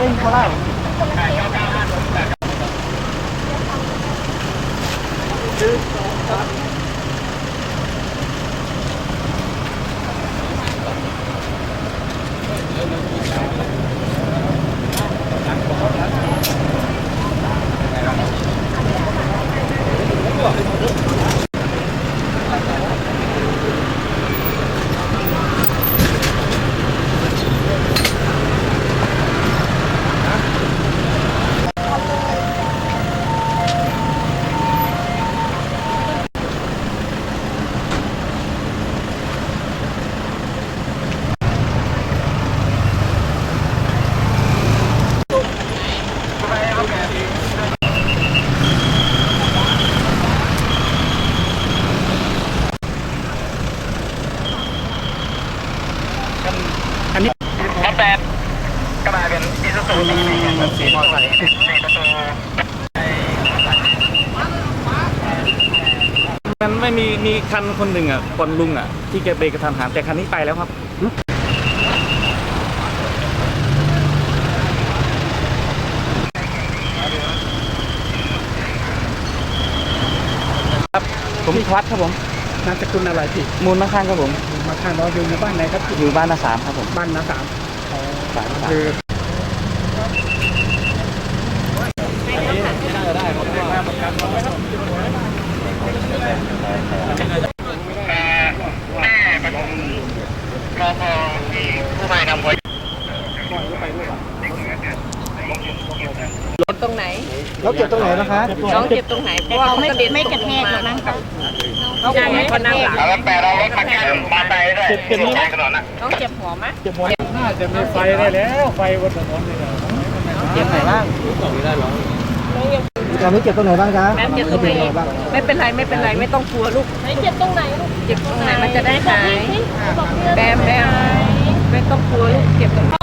哎，过来。 อันนี้รถแบบกระบเป็นอีซูซูดีสีมอไซค์สี่ประตูมันไม่มีมีคันคนหนึ่งอะคนลุงอะ ที่แกเบรกกระทำหันแต่คันนี้ไปแล้วครับ ผมพิพัฒน์ครับผมนามสกุลอะไรพี่มูลมาข้างครับผมมาข้างเราอยู่ในบ้านไหนครับอยู่บ้านนาสามครับผมบ้านนาสามสามสามคือตรงไหน เราเก็บตรงไหนนะคะน้องเจ็บตรงไหนเพราะว่าเขากระเด็นไม่กระแทกแล้วนะครับเขาคงไม่กระแทกแล้วแปลเรารถมาแก้มาไปด้วยเก็บนี้แจ้งถนนนะน้องเจ็บหัวไหมเก็บหมดน่าจะมีไฟได้แล้วไฟบนถนนนี่เก็บไหนบ้างน้องยังตอนนี้เก็บตรงไหนบ้างจ๊ะแม่เจ็บตรงไหนไม่เป็นไรไม่เป็นไรไม่ต้องกลัวลูกเจ็บตรงไหนเจ็บตรงไหนมันจะได้หายแบมแบมไม่ต้องกลัวลูกเจ็บตรง